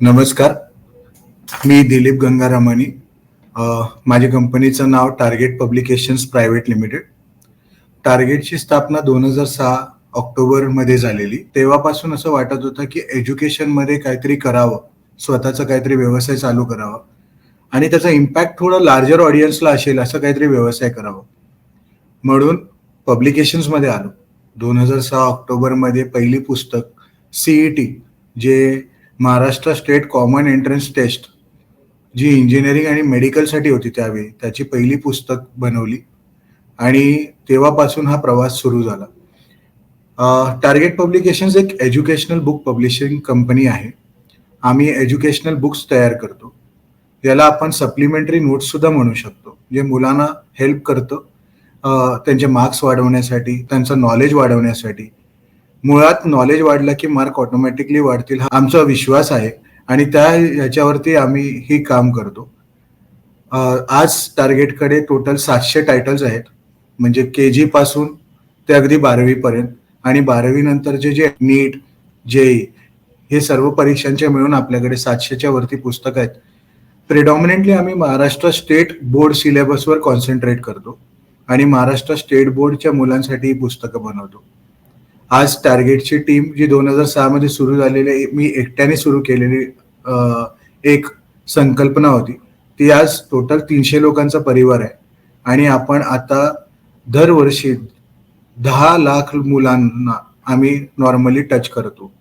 नमस्कार. मी दिलीप गंगारामानी माझ्या कंपनीचं नाव टार्गेट पब्लिकेशन्स प्रायव्हेट लिमिटेड टार्गेटची स्थापना दोन हजार सहा ऑक्टोबरमध्ये झालेली. तेव्हापासून असं वाटत होतं की एज्युकेशनमध्ये काहीतरी करावं स्वतःचा काहीतरी व्यवसाय चालू करावा आणि त्याचा इम्पॅक्ट थोडं लार्जर ऑडियन्सला असेल असं काहीतरी व्यवसाय करावा. म्हणून पब्लिकेशन्समध्ये आलो. दोन हजार सहा ऑक्टोबरमध्ये पहिली पुस्तक सीईटी जे Maharashtra state common entrance test जी इंजिनिअरिंग आणि मेडिकलसाठी होती त्यावेळी त्याची पहिली पुस्तक बनवली. आणि तेव्हापासून हा प्रवास सुरू झाला. टार्गेट पब्लिकेशन्स एक एज्युकेशनल बुक पब्लिशिंग कंपनी आहे. आम्ही एज्युकेशनल बुक्स तयार करतो. याला आपण सप्लिमेंटरी नोट्ससुद्धा म्हणू शकतो. जे मुलांना हेल्प करतं. त्यांचे मार्क्स वाढवण्यासाठी त्यांचं नॉलेज वाढवण्यासाठी. मुळात नॉलेज वाढलं की मार्क ऑटोमॅटिकली वाढतील हा आमचा विश्वास आहे. आणि त्या ह्याच्यावरती आम्ही ही काम करतो. आज टार्गेटकडे टोटल सातशे टायटल्स आहेत. म्हणजे के जी पासून ते अगदी बारावीपर्यंत आणि बारावी नंतरचे जे नीट जे हे सर्व परीक्षांचे मिळून आपल्याकडे सातशेच्या वरती पुस्तकं आहेत. प्रिडॉमिनेंटली आम्ही महाराष्ट्र स्टेट बोर्ड सिलेबसवर कॉन्सन्ट्रेट करतो. आणि महाराष्ट्र स्टेट बोर्डच्या मुलांसाठी ही पुस्तकं बनवतो. आज टार्गेटची टीम जी दोन हजार सहा मध्ये सुरू झालेली मी एकट्याने सुरू केलेली एक संकल्पना होती. ती आज टोटल तीनशे लोकांचा परिवार आहे. आणि आपण आता दरवर्षी दहा लाख मुलांना आम्ही नॉर्मली टच करतो.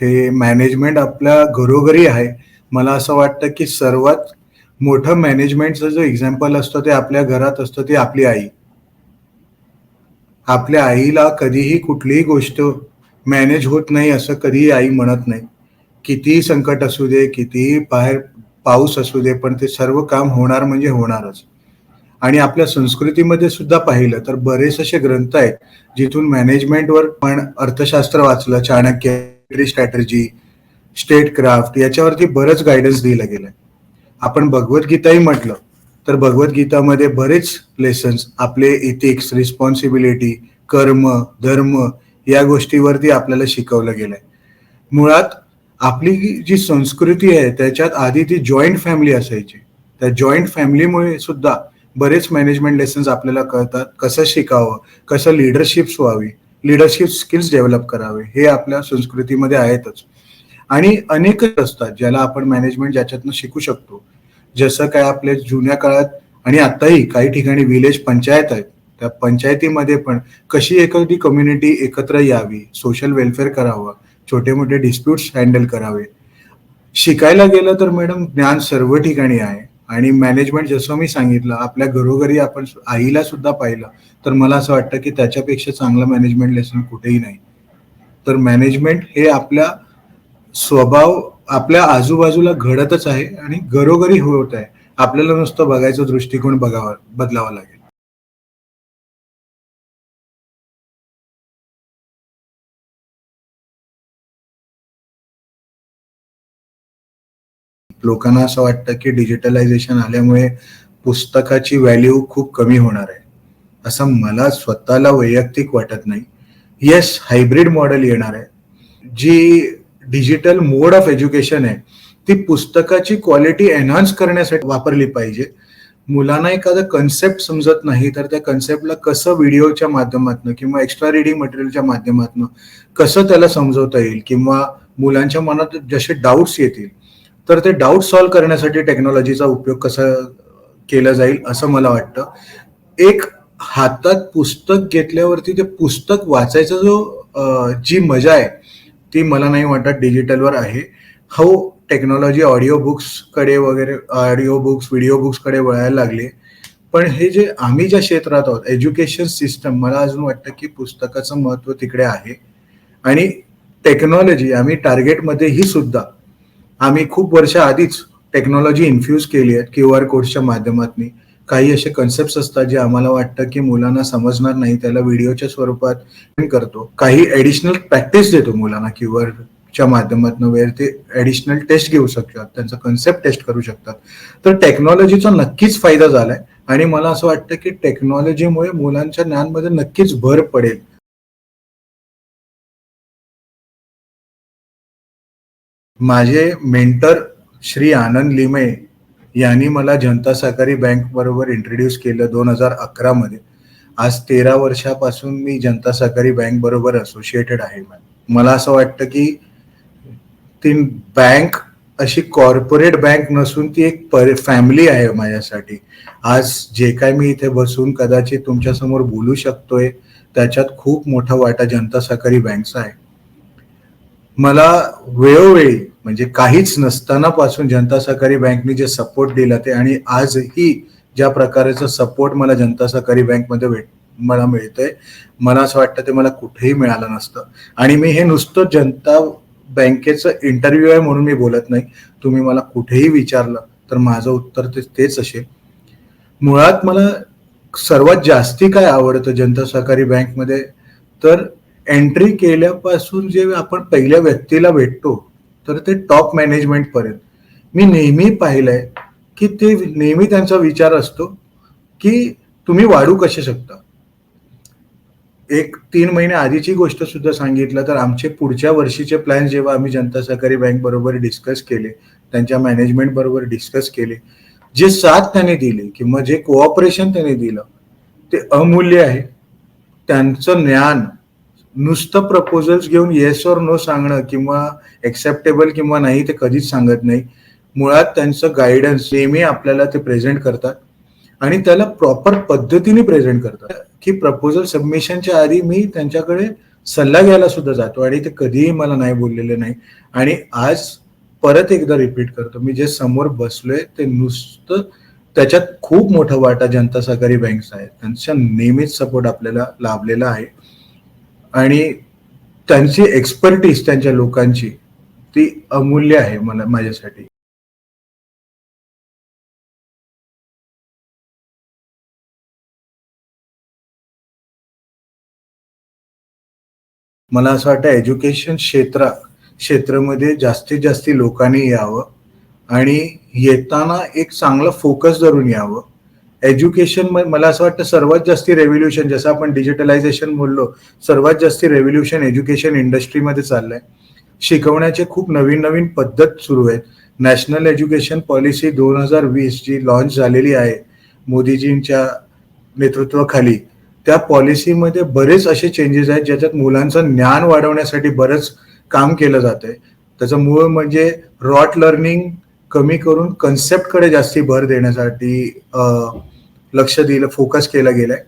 हे मॅनेजमेंट आपल्या घरोघरी आहे. मला असं वाटतं की सर्वात मोठं मॅनेजमेंटचं जो एक्झाम्पल असतं ते आपल्या घरात असतं ते आपली आई. आपल्या आईला कधीही कुठलीही गोष्ट मॅनेज होत नाही असं कधीही आई म्हणत नाही. कितीही संकट असू दे कितीही बाहेर पाऊस असू दे पण ते सर्व काम होणार म्हणजे होणारच. आणि आपल्या संस्कृतीमध्ये सुद्धा पाहिलं तर बरेच असे ग्रंथ आहेत जिथून मॅनेजमेंटवर पण अर्थशास्त्र वाचलं चाणक्य स्ट्रॅटर्जी स्टेट क्राफ्ट याच्यावरती बरंच गायडन्स दिलं गेलंय. आपण भगवद्गीताही म्हटलं तर भगवद्गीतामध्ये बरेच लेसन्स आपले इथिक्स रिस्पॉन्सिबिलिटी कर्म धर्म या गोष्टीवरती आपल्याला शिकवलं गेलंय. मुळात आपली जी संस्कृती आहे त्याच्यात आधी ती जॉईंट फॅमिली असायची. त्या जॉईंट फॅमिलीमुळे सुद्धा बरेच मॅनेजमेंट लेसन्स आपल्याला कळतात कसं शिकावं कसं लिडरशिप्स व्हावी लिडरशिप स्किल्स डेव्हलप करावे हे आपल्या संस्कृतीमध्ये आहेतच. आणि अनेक असतात ज्याला आपण मॅनेजमेंट ज्याच्यातनं शिकू शकतो. जसं काय आपल्या जुन्या काळात आणि आताही काही ठिकाणी विलेज पंचायत आहेत. त्या पंचायतीमध्ये पण कशी एखादी कम्युनिटी एकत्र यावी सोशल वेलफेअर करावं छोटे मोठे डिस्प्यूट्स हँडल करावे. शिकायला गेलं तर मॅडम ज्ञान सर्व ठिकाणी आहे. आणि मॅनेजमेंट जसं मी सांगितलं आपल्या घरोघरी आपण आईला सुद्धा पाहिलं तर मला असं वाटतं की त्याच्यापेक्षा चांगलं मॅनेजमेंट लेसन कुठेही नाही. तर मॅनेजमेंट हे आपल्या स्वभाव आपल्या आजूबाजूला घडतच आहे आणि घरोघरी होत आहे. आपल्याला नुसतं बघायचं दृष्टिकोन बघावा बदलावा लागेल. लोकांना असं वाटतं की डिजिटलायझेशन आल्यामुळे पुस्तकाची व्हॅल्यू खूप कमी होणार आहे. असं मला स्वतःला वैयक्तिक वाटत नाही. येस हायब्रिड मॉडेल येणार आहे. जी डिजिटल मोड ऑफ एज्युकेशन आहे ती पुस्तकाची क्वालिटी एन्हान्स करण्यासाठी वापरली पाहिजे. मुलांना एखादा कन्सेप्ट समजत नाही तर त्या कन्सेप्टला कसं व्हिडिओच्या माध्यमातून किंवा एक्स्ट्रा रिडिंग मटेरियलच्या माध्यमातून कसं त्याला समजवता येईल किंवा मुलांच्या मनात जसे डाऊट्स येतील तर ते डाऊट सॉल्व्ह करण्यासाठी टेक्नॉलॉजीचा उपयोग कसा केला जाईल असं मला वाटतं. एक हातात पुस्तक घेतल्यावरती ते पुस्तक वाचायचा जो जी मजा आहे ती मला नाही वाटत डिजिटलवर आहे. हो टेक्नॉलॉजी ऑडिओ बुक्सकडे वगैरे ऑडिओ बुक्स व्हिडिओ बुक्सकडे वळायला लागले. पण हे जे आम्ही ज्या क्षेत्रात आहोत एज्युकेशन सिस्टम मला अजून वाटतं की पुस्तकाचं महत्त्व तिकडे आहे. आणि टेक्नॉलॉजी आम्ही टार्गेटमध्येही सुद्धा आम्ही खूप वर्ष आधीच टेक्नॉलॉजी इन्फ्यूज केली आहे क्यू आर कोडच्या माध्यमातून. काही असे कन्सेप्ट असतात जे आम्हाला वाटतं की मुलांना समजणार नाही त्याला व्हिडिओच्या स्वरूपात करतो. काही ऍडिशनल प्रॅक्टिस देतो मुलांना किंवा च्या माध्यमातून वेळ ते ऍडिशनल टेस्ट घेऊ शकतात त्यांचा कन्सेप्ट टेस्ट करू शकतात. तर टेक्नॉलॉजीचा नक्कीच फायदा झालाय आणि मला असं वाटतं की टेक्नॉलॉजीमुळे मुलांच्या ज्ञानमध्ये नक्कीच भर पडेल. माझे मेंटर श्री आनंद लिमे यांनी मला जनता सहकारी बँक बरोबर इंट्रोड्यूस केलं दोन हजार अकरा मध्ये. आज तेरा वर्षापासून मी जनता सहकारी बँक बरोबर असोसिएटेड आहे. मला असं वाटतं की ती बँक अशी कॉर्पोरेट बँक नसून ती एक पर फॅमिली आहे माझ्यासाठी. आज जे काय मी इथे बसून कदाचित तुमच्यासमोर बोलू शकतोय त्याच्यात खूप मोठा वाटा जनता सहकारी बँकचा आहे. मला वेळोवेळी म्हणजे काहीच नसताना पासून जनता सहकारी बँकने जे सपोर्ट दिला ते आणि आजही ज्या प्रकारचं सपोर्ट मला जनता सहकारी बँकमध्ये भेट मला मिळतंय मला असं वाटतं ते मला कुठेही मिळालं नसतं. आणि मी हे नुसतं जनता बँकेचं इंटरव्ह्यू आहे म्हणून मी बोलत नाही. तुम्ही मला कुठेही विचारलं तर माझं उत्तर ते तेच असेल. मुळात मला सर्वात जास्ती काय आवडतं जनता सहकारी बँकमध्ये? तर एंट्री केल्यापासून जे आपण पहिल्या व्यक्तीला भेटतो तर ते टॉप मॅनेजमेंट पर्यंत. मी नेहमी पाहिलंय की ते नेहमी त्यांचा विचार असतो की तुम्ही वाढू कसे शकता? एक तीन महिने आधीची गोष्ट सुद्धा सांगितलं तर आमचे पुढच्या वर्षीचे प्लॅन जेव्हा आम्ही जनता सहकारी बँक बरोबर डिस्कस केले त्यांच्या मॅनेजमेंट बरोबर डिस्कस केले जे साथ त्याने दिली किंवा जे कोऑपरेशन त्याने दिलं ते अमूल्य आहे. त्यांचं ज्ञान नुसतं प्रपोजल्स घेऊन येस और नो सांगणं किंवा एक्सेप्टेबल किंवा नाही ते कधीच सांगत नाही. मुळात त्यांचं गायडन्स नेहमी आपल्याला ते प्रेझेंट करतात आणि त्याला प्रॉपर पद्धतीने प्रेझेंट करतात. की प्रपोजल सबमिशनच्या आधी मी त्यांच्याकडे सल्ला घ्यायला सुद्धा जातो आणि ते कधीही मला नाही बोललेले नाही. आणि आज परत एकदा रिपीट करतो. मी जे समोर बसलोय ते नुसतं त्याच्यात खूप मोठा वाटा जनता सहकारी बँक्स आहे त्यांच्या नेहमीच सपोर्ट आपल्याला लाभलेला आहे. आणि त्यांची एक्सपर्टीज त्यांच्या लोकांची ती अमूल्य आहे मला माझ्यासाठी. मला असं वाटतं एज्युकेशन क्षेत्रा क्षेत्रामध्ये जास्तीत जास्त लोकांनी यावं आणि येताना एक चांगलं फोकस धरून यावं. एज्युकेशन मला असं वाटतं सर्वात जास्ती रेव्होल्युशन जसं आपण डिजिटलायझेशन बोललो सर्वात जास्ती रेव्होल्युशन एज्युकेशन इंडस्ट्रीमध्ये चाललंय. शिकवण्याचे खूप नवीन नवीन पद्धत सुरू आहेत. नॅशनल एज्युकेशन पॉलिसी दोन हजार वीस जी लॉन्च झालेली आहे मोदीजींच्या नेतृत्वाखाली त्या पॉलिसीमध्ये बरेच असे चेंजेस आहेत ज्याच्यात मुलांचं ज्ञान वाढवण्यासाठी बरंच काम केलं जात आहे त्याचं मूळ म्हणजे रॉट लर्निंग कमी करून कन्सेप्टकडे जास्ती भर देण्यासाठी लक्ष दिलं फोकस केलं गेलाय.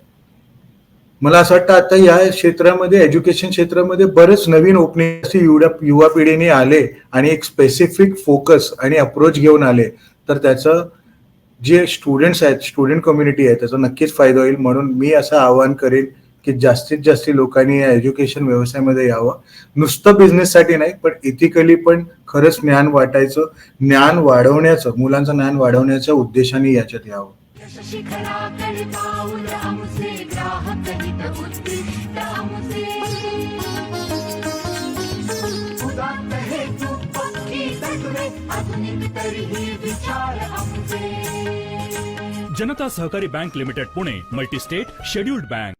मला असं वाटतं आता या क्षेत्रामध्ये एज्युकेशन क्षेत्रामध्ये बरेच नवीन ओपनिंग युवा युवा पिढीने आले आणि एक स्पेसिफिक फोकस आणि अप्रोच घेऊन आले. तर त्याचं जे स्टुडंट्स आहेत स्टुडंट कम्युनिटी आहे त्याचा नक्कीच फायदा होईल म्हणून मी असं आवाहन करेन. की जास्तीत जास्त लोकांनी या एज्युकेशन व्यवसायामध्ये यावं. नुसतं बिझनेससाठी नाही पण इथिकली पण खरंच ज्ञान वाटायचं ज्ञान वाढवण्याचं मुलांचं ज्ञान वाढवण्याच्या उद्देशाने याच्यात यावं. Janata Sahakari bank limited Pune multistate scheduled bank